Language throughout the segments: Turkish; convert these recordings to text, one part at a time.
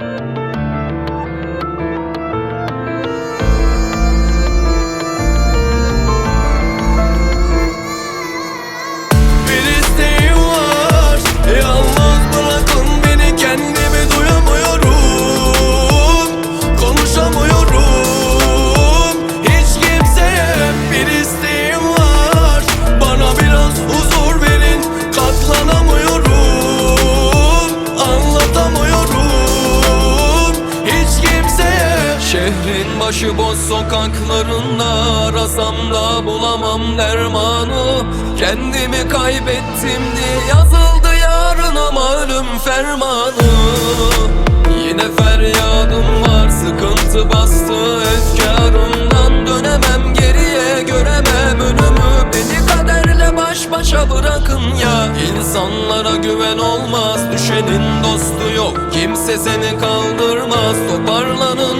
Bir Şehrin başıboş sokaklarında Arasam da bulamam dermanı. Kendimi kaybettim diye yazıldı yarına malum fermanı. Yine feryadım var sıkıntı bastı. Efkarımdan Dönemem geriye göremem önümü Beni kaderle baş başa bırakın ya. İnsanlara güven olmaz düşenin dostu yok. Kimse seni kaldırmaz toparlanın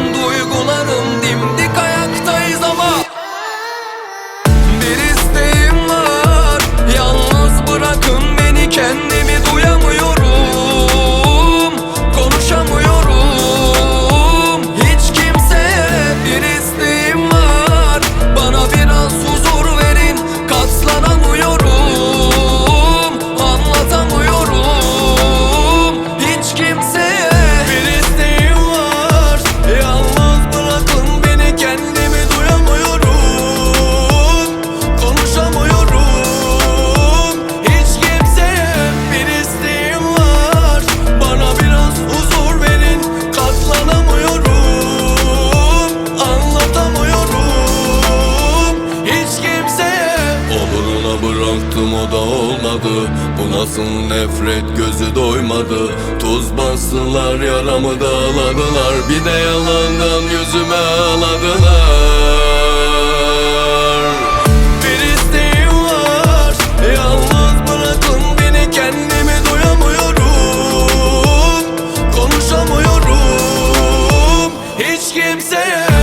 Baktım da olmadı. Bu nasıl nefret gözü doymadı. Tuz bastılar yaramı dağladılar. Bir de yalandan yüzüme ağladılar. Bir isteğim var. E, yalnız bırakın beni kendimi duyamıyorum. Konuşamıyorum. Hiç kimseye